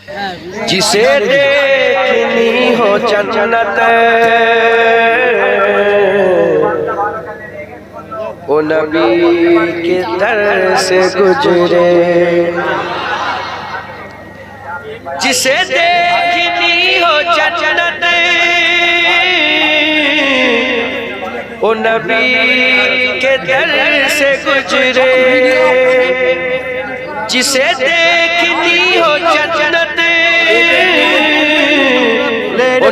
जिसे देखनी हो जन्नत ओ नबी के दर से गुजरे जिसे देखनी हो जन्नत ओ नबी के दर से गुजरे جسے دیکھنی ہو جنت۔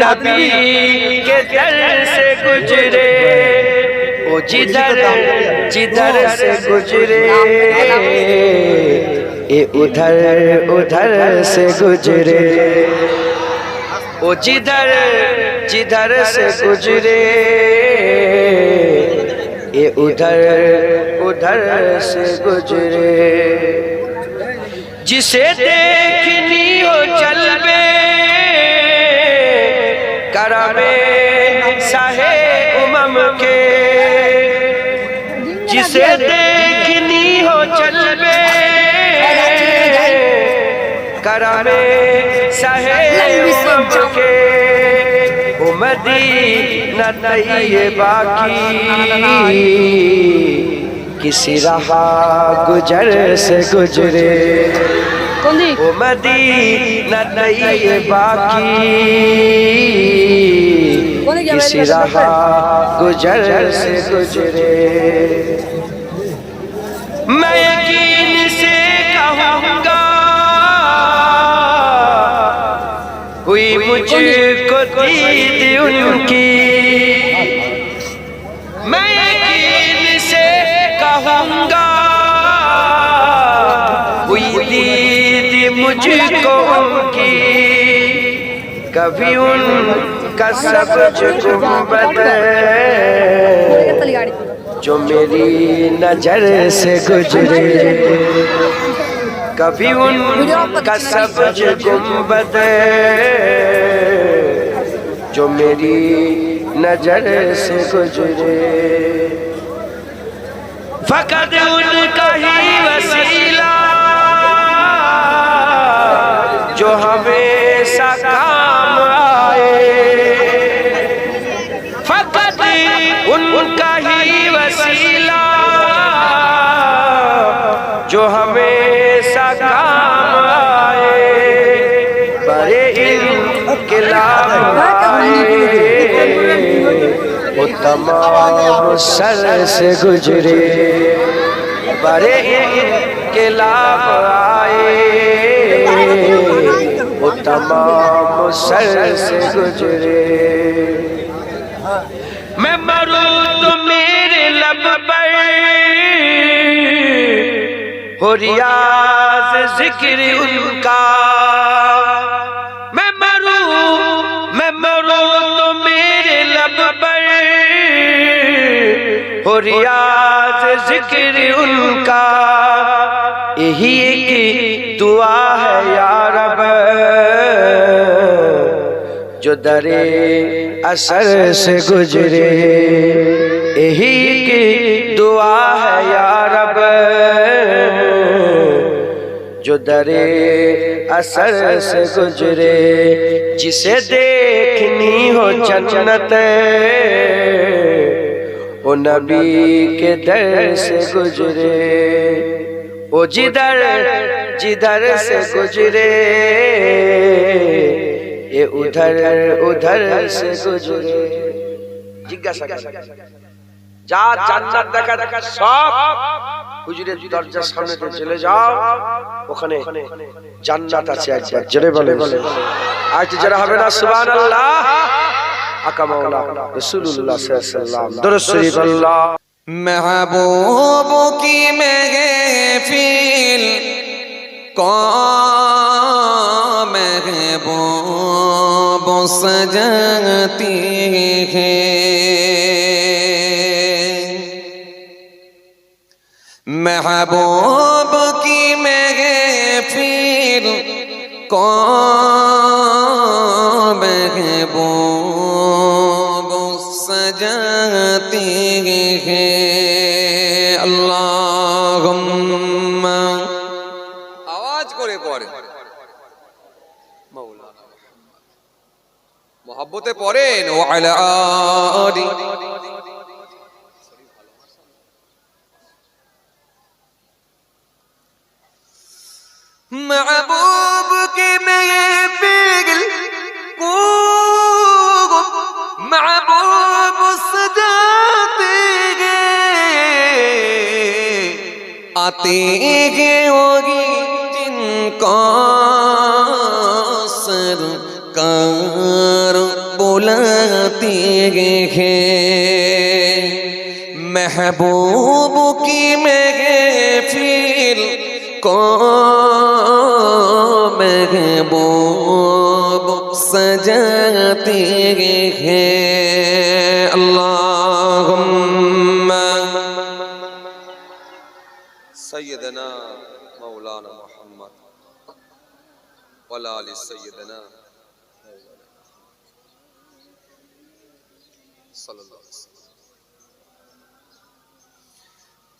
نبی کے در سے گزرے۔ جدھر جدھر سے گزرے۔ اے ادھر ادھر سے گزرے۔ او جدھر جدھر سے گزرے۔ اے ادھر ادھر سے گزرے۔ جسے دیکھنی ہو چل بے کرمے سہے امم کے۔ جسے دیکھنی ہو چل بے کرمے سہے امم کے۔ امدی نہ باقی کسی رہا گجر سے گجرے۔ جی وہ مدینہ طیبہ باقی کسی رہا گجر سے گجرے میں یقین سے کہوں گا کوئی مجھ کو دید ان کی۔ کبھی ان کا سب گنبد جو میری نجر سے گجرے کبھی ان کا سب گنبد جو میری نجر سے گجرے فقط ان کا ہی وسیع نکلا وہ تمام سر سے گزرے۔ بڑے انقلاب آئے۔ وہ تمام سر سے گزرے۔ میں مروں تو میرے لب پر۔ ہو ریاض ذکر ان کا۔ ریاض ذکر ان کا۔ یہی ایک دعا ہے یا رب۔ جو درے اثر سے گزرے۔ یہی ایک دعا ہے یا رب۔ جو درے اثر سے گزرے۔ جسے دیکھنی ہو جنت۔ ओ नबी के दर से गुजरे ओ जिधर जिधर से गुजरे ये उधर उधर से गुजरे জিজ্ঞাসা করে। যা জান্নাত দেখা দেখা সব হুজুরের দরজার সামনে দিয়ে চলে যাও ওখানে জান্নাত আছে একবার জোরে বলে আজ যারা হবে না সুবহানাল্লাহ আকা মাওলা রাসূলুল্লাহ সাল্লাল্লাহু আলাইহি ওয়াসাল্লাম দরুদ শরীফ আল্লাহ महबूब की महफिल को महबूब सजती है महबूब की महफिल को মাওলানা মোহাম্মতে পড়েন ওয়ালা আলি। बुलाते गए हैं महबूब की महफिल को महबूब सजाते हैं अल्लाहुम्मा सैयदना मौलाना मोहम्मद صلی اللہ علیہ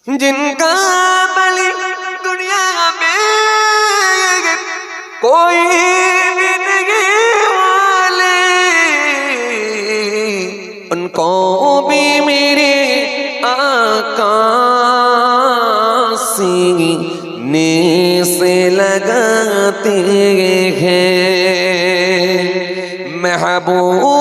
وسلم جن کا بلی دنیا میں کوئی والے، ان کو بھی میرے آقا سینے سے لگاتے ہیں۔ محبوب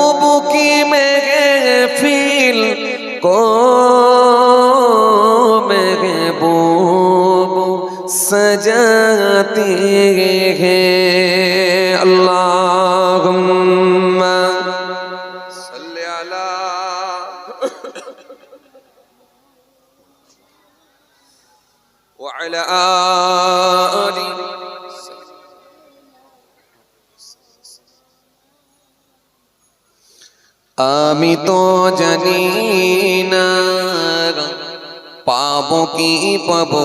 सजाते हैं अल्लाहुम्मा सल्ली अला وعلى آله আমি তো জানি না পাবো কি পাবো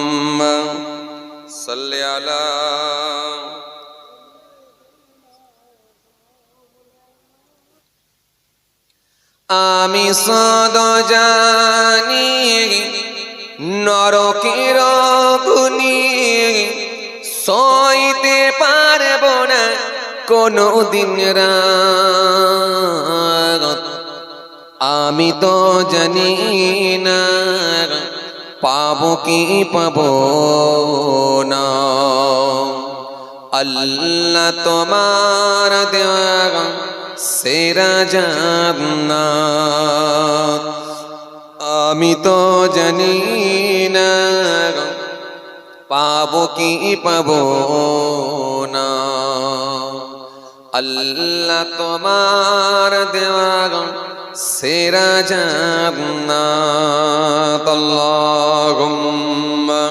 আমি সদ জানি, নরকের গুনি সইতে পারব না কোনো দিন আমি তো জানি না পাবো কি পাবো না। আল্লাহ তোমার দেওয়া সেরা জান্নাত। আমি তো জানি না পাবো কি পাবো না। আল্লাহ তোমার দেওয়া সেরা জান্নাত। আল্লাহুম্মা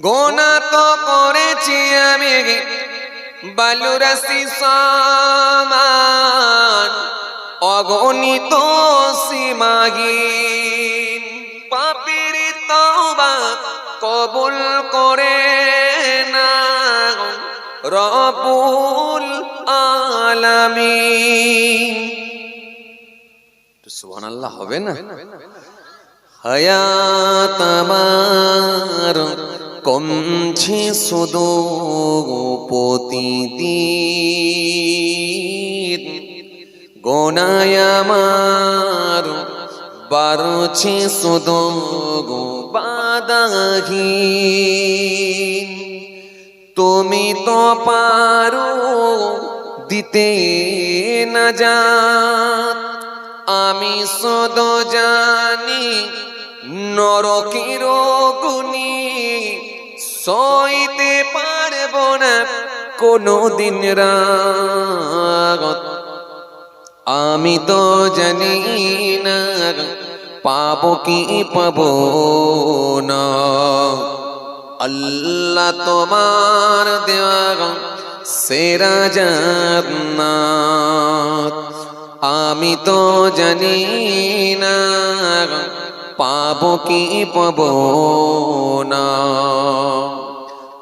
গোনা তো করেছি আমি। বালুরাশি সমান, অগণিত সীমাহীন। পাপির তওবা কবুল করে না রবুল আলামিন। সুবহানাল্লাহ হবে না? হায়াত আমার কমছে শুধু প্রতিদিন গোনায় আমার বাড়ছে শুধু বাদাহীন তুমি তো পারো দিতে না যা আমি সদ জানি নরকের গুনি সইতে পারব না কোনো দিন রাগত আমি তো জানি না পাবো কি পাবো না। আল্লাহ তোমার দেওয়া সেরা জান্নাত। আমি তো জানি না পাবো কি পাবো না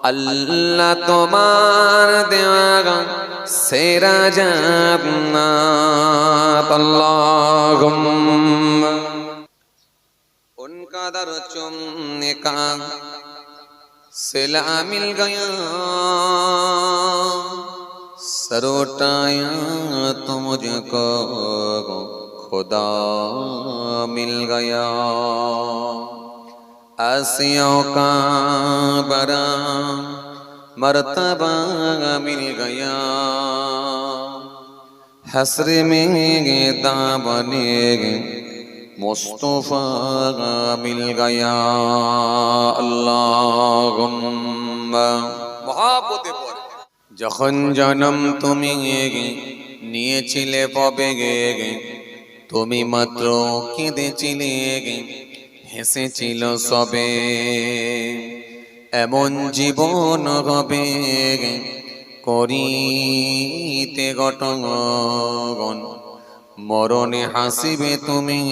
আল্লাহ তোমার দেওয়া সেরা জান্নাত আল্লাহুম্মা उनका दर चुमने का सिला मिल गया सरोटाया तो मुझको खुदा मिल गया आसियों का बड़ा मर्तबा मिल गया हसर में दामने मुस्तफा मिल गया अल्लाहुम्मा মহাপতে পড়ে যখন জন্ম তুমি নিয়েছিলে পবে গে তুমি মাত্র কেঁদেছিলে, হেসেছিল সবে। এমন জীবন হবে করিতে গঠন। মরণে হাসিবে তুমি,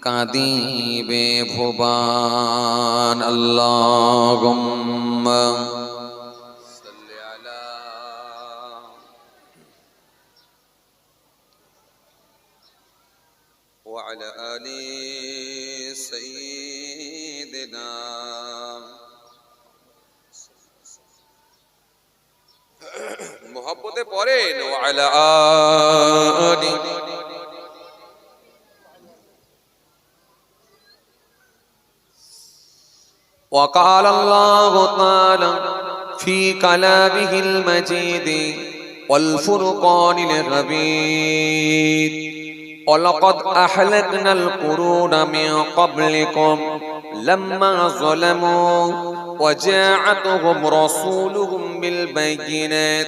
কাঁদিবে ভুবান। আল্লাহ وعلى آله وقال الله تعالى في كلامه المجيد والفرقان الغبيد ولقد أحلقنا القرون من قبلكم لما ظلموا وجاعتهم رسولهم بالبينات.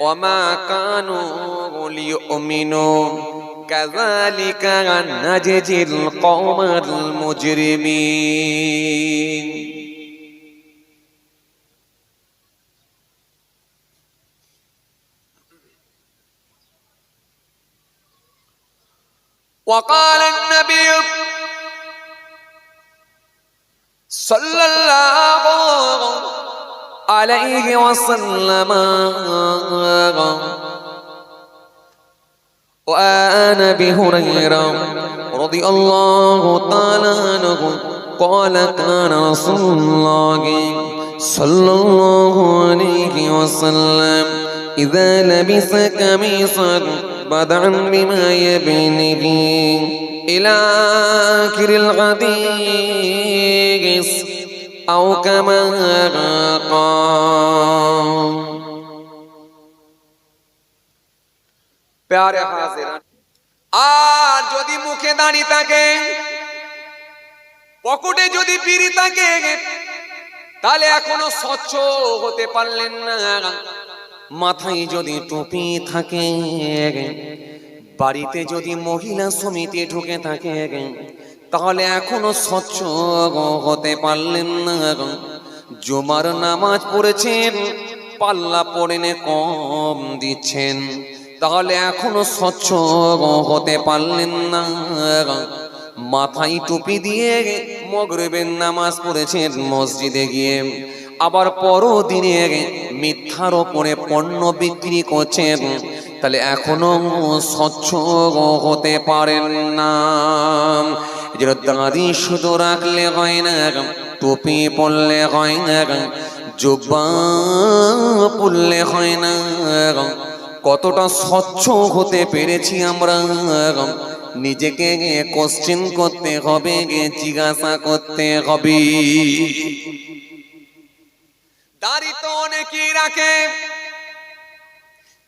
وما كانوا ليؤمنوا. كذلك نجزي القوم المجرمين. وقال النبي صلى الله عليه وسلم. وآن بهريرة رضي الله تعالى عنه قال كان رسول الله صلى الله عليه وسلم إذا لبس قميصا بدعا بما يبنيه إلى آخر الحديث أو كما قال প্যারে হাজির আর যদি মুখে দাঁড়ি থাকে পকেটে যদি বিড়ি থাকে তাহলে এখনো স্বচ্ছ হতে পারলেন না মাথায় যদি টুপি থাকে বাড়িতে যদি মহিলা সমিতি ঢুকে থাকে তাহলে এখনও স্বচ্ছ হতে পারলেন না জুমার নামাজ পড়েছেন, পাল্লা পড়েনে কম দিচ্ছেন। তাহলে এখনও স্বচ্ছ হতে পারলেন না মাথায় টুপি দিয়ে মগরবের নামাজ পড়েছেন মসজিদে গিয়ে। আবার পরও দিনে মিথ্যার ওপরে পণ্য বিক্রি করছেন। তাহলে এখনও স্বচ্ছ হতে পারেন না। যেন দাঁড়ি শুধু রাখলে হয় না টুপি পরলে হয় না জুব্বা পরলে হয় না কতটা স্বচ্ছ হতে পেরেছি আমরা নিজেকে কোশ্চেন করতে হবে জিজ্ঞাসা করতে হবে। দাড়ি তো অনেকেই রাখে।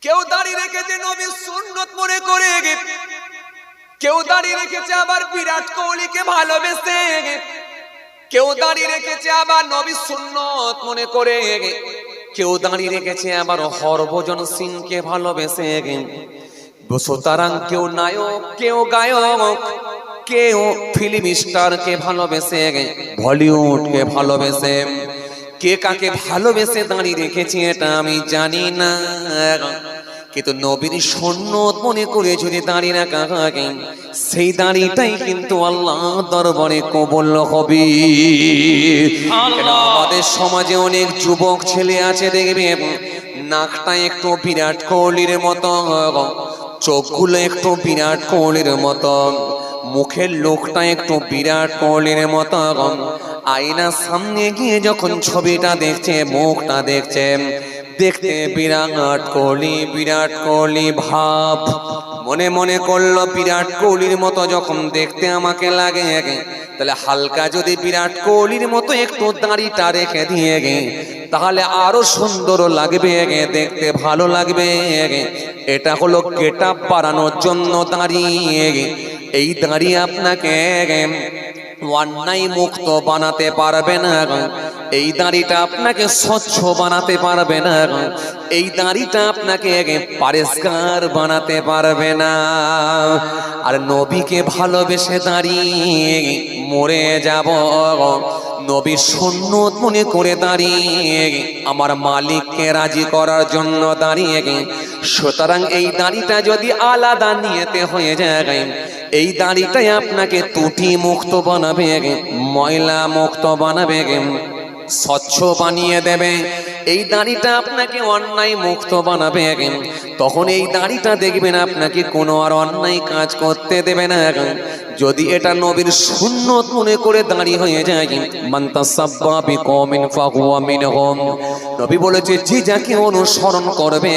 কেউ দাড়ি রেখেছে নবী সুন্নত মনে করে কেউ দাঁড়িয়ে রেখেছে আবার বিরাট কোহলিকে ভালোবেসে। কেউ দাঁড়িয়ে রেখেছে আবার নবী সুন্নত মনে করে। কেউ দাঁড়িয়ে রেখেছে আবার হরভজন সিংকে ভালোবেসে। সুতরাং কেউ নায়ক, কেউ গায়ক, কেউ ফিল্ম স্টারকে ভালোবেসে, বলিউডকে ভালোবেসে। কে কাকে ভালোবেসে দাঁড়িয়ে রেখেছে এটা আমি জানি না। কিন্তু নবীর সন্ন্যত মনে করে যদি দাঁড়িয়ে রাখা হয় সেই দাঁড়িটাই কিন্তু আল্লাহ দরবারে কবল হবে। আমাদের সমাজে অনেক যুবক ছেলে আছে দেখবে নাকটা একটু বিরাট কোহলির মতো চোখগুলো একটু বিরাট কোহলির মতো মুখের লোকটা একটু বিরাট কোহলির মতো আয়নার সামনে গিয়ে যখন ছবিটা দেখছে মুখটা দেখছে দেখতে বিরাট কোহলি বিরাট কোহলি ভাব। মনে মনে করল বিরাট কোহলির মতো যখন দেখতে আমাকে লাগে। তাহলে হালকা যদি বিরাট কোহলির মতো একটু দাড়িটা রেখে দিয়ে গে, তাহলে আরও সুন্দর লাগবে দেখতে ভালো লাগবে এটা হলো কেটা বাড়ানোর জন্য দাঁড়িয়ে গে। এই দাঁড়িয়ে আপনাকে অন্যায় মুক্ত বানাতে পারবে না এই দাড়িটা আপনাকে স্বচ্ছ বানাতে পারবে না। এই দাড়িটা আপনাকে পরিষ্কার বানাতে পারবে না। আর নবীকে ভালোবেসে দাঁড়িয়ে মরে যাব। নবী সুন্নত মনে করে দাঁড়িয়ে আমার মালিককে রাজি করার জন্য দাঁড়িয়ে সুতরাং এই দাড়িটা যদি আলাদা নিয়েতে হয়ে যায়, এই দাঁড়িটাই আপনাকে তুটি মুক্ত বানাবে ময়লা মুক্ত বানাবে। স্বচ্ছ বানিয়ে দেবে। এই দাড়িটা আপনাকে অন্যায় মুক্ত বানাবে তখন এই দাড়িটা দেখবেন আপনাকে কোনো আর অন্যায় কাজ করতে দেবে না এখন যদি এটা নবীর সুন্নত মনে করে দাঁড়িয়ে হয়ে যায় নবী বলেছে, যে যাকে অনুসরণ করবে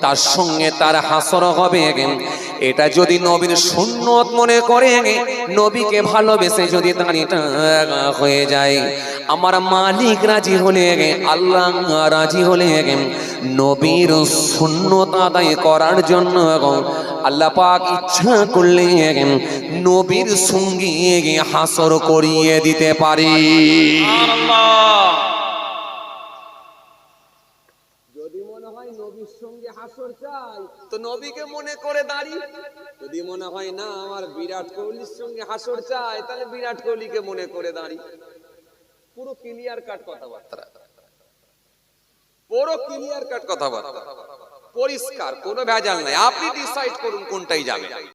তার সঙ্গে তার হাসর হবে এটা যদি নবীর সুন্নত মনে করে নবীকে ভালোবেসে যদি দাঁড়িয়েটা হয়ে যায় আমার মালিক রাজি হলে আল্লাহ রাজি হলে নবীর সুন্নত আদায় করার জন্য আল্লাহ পাক ইচ্ছা করলে নবীর সঙ্গে হাসর করিয়ে দিতে পারি। যদি মনে হয় নবীর সঙ্গে হাসর চাই তো নবীকে মনে করে দাঁড়ি যদি মনে হয় না আমার বিরাট কোহলির সঙ্গে হাসর চাই তাহলে বিরাট কোহলিকে মনে করে দাঁড়ি পুরো ক্লিয়ার কাট কথাবার্তা। পুরো ক্লিয়ার কাট কথাবার্তা। পরিষ্কার কোনো ভেজাল নাই। আপনি ডিসাইড করুন কোনটাই যাবে।